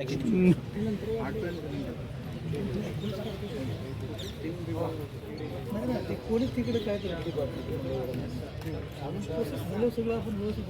ते कोणीच तिकडे काय करते सगळं आपण व्यवस्थित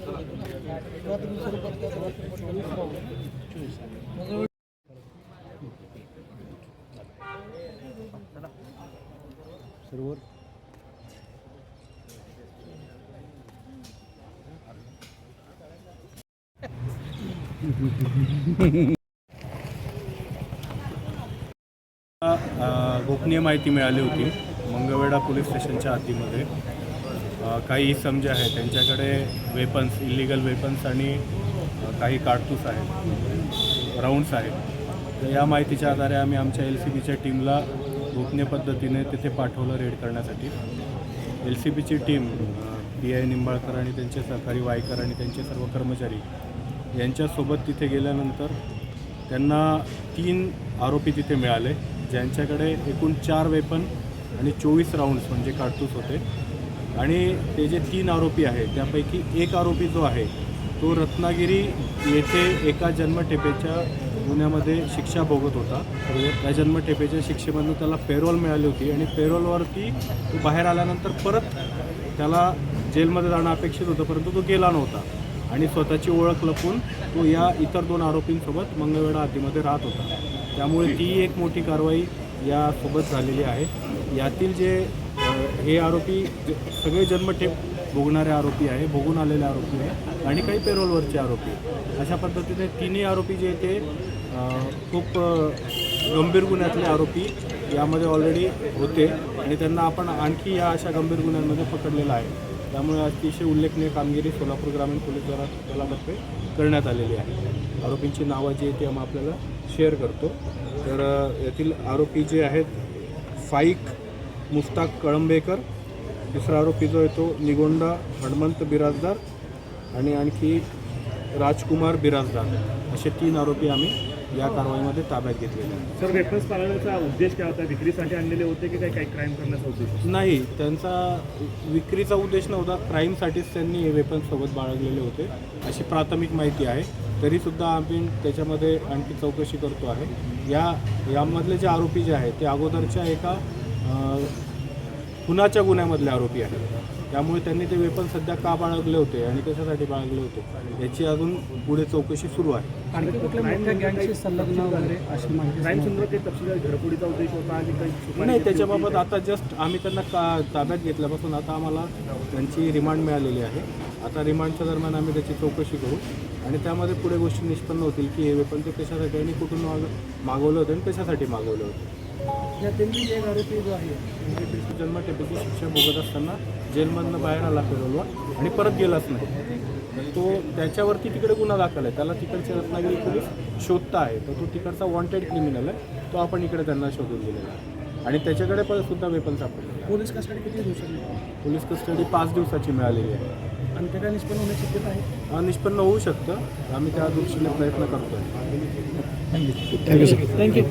गोपनीय माहिती मिळाली होती मंगळवेढा पोलीस स्टेशनच्या हातीमध्ये. काही इसम आहेत आहे त्यांच्याकडे वेपन्स इलिगल वेपन्स आणि काही काडतूस आहेत राऊंड्स आहेत. तर या माहितीच्या आधारे आम्ही आमच्या एल सी बीच्या टीमला गोपनीय पद्धतीने तिथे पाठवलं रेड करण्यासाठी. एल सी बीची टीम पी आय निंबाळकर आणि त्यांचे सहकारी वायकर आणि त्यांचे सर्व कर्मचारी यांच्यासोबत तिथे गेल्यानंतर त्यांना तीन आरोपी तिथे मिळाले. ज्यांच्याकडे एकूण चार वेपन आणि चोवीस राऊंड्स म्हणजे काडतूस होते. आणि ते जे तीन आरोपी आहेत त्यापैकी एक आरोपी जो आहे तो रत्नागिरी येथे एका जन्मठेपेच्या गुन्ह्यामध्ये शिक्षा भोगत होता. त्या जन्मठेपेच्या शिक्षेमधून त्याला पेरोल मिळाली होती आणि पेरोलवरती तो बाहेर आल्यानंतर परत त्याला जेलमध्ये जाणं अपेक्षित होतं परंतु तो गेला नव्हता. आणि स्वतःची ओळख लपून तो या इतर दोन आरोपींसोबत मंगळवेढा हद्दीमध्ये राहत होता. त्यामुळे ती एक मोठी कारवाई यासोबत झालेली आहे. यातील जे हे आरोपी सगळे जन्मठेप भोगणारे आरोपी आहे भोगून आलेले आरोपी आहे आणि काही पेरोलवरचे आरोपी अशा पद्धतीने तिन्ही आरोपी जे ते खूप गंभीर गुन्ह्यातले आरोपी यामध्ये ऑलरेडी होते आणि त्यांना आपण आणखी या अशा गंभीर गुन्ह्यांमध्ये पकडलेलं आहे. त्यामुळे अतिशय उल्लेखनीय कामगिरी सोलापूर ग्रामीण पोलीस दला दलातर्फे करण्यात आलेली आहे. आरोपींची नावं जी आहे ती आम्ही आपल्याला शेअर करतो. तर यातील आरोपी जे आहेत फाईक मुस्ताक कळंबेकर. दुसरा आरोपी जो आहे तो निगोंडा हनुमंत बिराजदार आणि आणखी राजकुमार बिराजदार. असे तीन आरोपी आम्ही या कारवाईमध्ये ताब्यात घेतलेले आहेत. सर रेफरन्स पाळण्याचा उद्देश काय होता? विक्रीसाठी आणलेले होते की काही काही क्राईम करण्याचा उद्देश? नाही त्यांचा विक्रीचा उद्देश नव्हता. क्राईमसाठीच त्यांनी हे वेपन्स सोबत बाळगलेले होते. अशी प्राथमिक माहिती आहे. तरीसुद्धा आम्ही त्याच्यामध्ये आणखी चौकशी करतो आहे. या यामधले जे आरोपी जे आहेत ते अगोदरच्या एका खुनाच्या गुन्ह्यामधले आरोपी आहेत. त्यामुळे त्यांनी ते वेपन सध्या का बाळगले होते आणि कशासाठी बाळगले होते याची अजून पुढे चौकशी सुरू आहे. आणखी कुठल्या संलग्न वगैरे अशी माहिती उद्देश होता आणि नाही त्याच्याबाबत. आता जस्ट आम्ही त्यांना का ताब्यात घेतल्यापासून आता आम्हाला त्यांची रिमांड मिळालेली आहे. आता रिमांडच्या दरम्यान आम्ही त्याची चौकशी करू. आणि त्यामध्ये पुढे गोष्टी निष्पन्न होतील की हे वेपन ते कशासाठी आणि कुठून माग मागवलं होतं आणि कशासाठी मागवलं होतं. या त्यांनी एक आरोपी जो आहे म्हणजे जन्मठेपेची शिक्षा भोगत असताना जेलमधनं बाहेर आला फिरवला आणि परत गेलाच नाही. तर तो त्याच्यावरती तिकडे गुन्हा दाखल आहे. त्याला तिकडचे रत्नागिरी पोलीस शोधता आहे. तर तो तिकडचा वॉन्टेड क्रिमिनल आहे. तो आपण इकडे त्यांना शोधून दिलेला आहे. आणि त्याच्याकडे पण सुद्धा वेपन सापडलं पोलीस कस्टडी किती दिवसांनी? पोलीस कस्टडी पाच दिवसाची मिळालेली आहे. आणि ते काय निष्पन्न होण्याची शक्यता आहे? हा निष्पन्न होऊ शकतं. आम्ही त्या दृष्टीने प्रयत्न करतोय. Thank you thank you